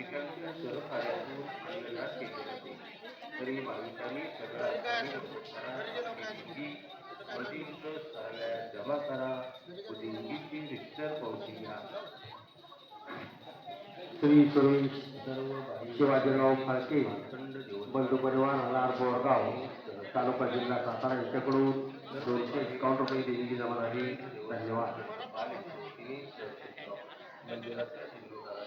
भाविकांच्या सहकार्यातून अन्नदान केले जाते तरी भाविकांनी सगळ्या मधील साऱ्या जमा करा व देणगीची रिक्सर पावती घ्या श्री सुरेश सर्व शिवाजीराव फाळके अखंड बंधू परिवार हलार बोरगाव तालुका जिल्हा सातारा यांच्याकडून दोनशे एकावन्न रुपये देणगी जमा झाली. धन्यवाद.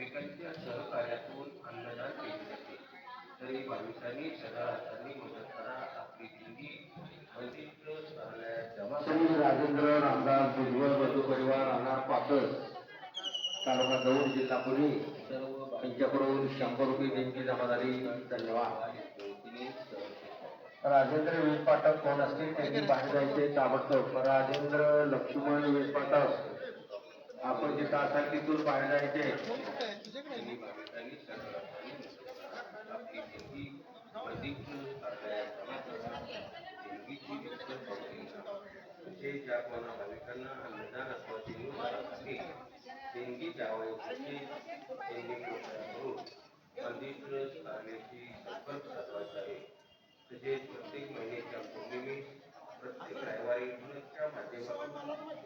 व भाविकांच्या सहकार्यातून अन्नदान केले जाते. तरी भाविकांनी सदा हातांनी मदत करा आपली देणगी मंदिर कार्यालयात जमा श्री राजेंद्र रामदास भुजबळ बंधू परिवार राहणार पाकस तालुका दौंड जिल्हा पुणे सर्व यांच्याकडून शंभर रुपये देणगी जमा झाली. धन्यवाद. राजेंद्र वीजपाठक कोण असतील? त्यांनी बाहेर जायचे. ताबडतोब. राजेंद्र लक्ष्मण वीजपाठक आपण जिथं असाल तिथून बाहेर जायचे त्यांनी भाविकांनी सगळा आणि मदत आपली देणगी मंदिर कार्यालयात जमा करा देणगीची रिक्सर पावती घ्या तसेच ज्या कोणा भाविकांना अन्नदान अथवा सिंधुदारासाठी देणगी द्यावयाची असेल त्यांनी कृपया करून मंदिर कार्यालयाशी संपर्क साधवायचा आहे तसेच प्रत्येक महिन्याच्या पौर्णिमेस प्रत्येक रविवारी ट्रस्टच्या माध्यमातून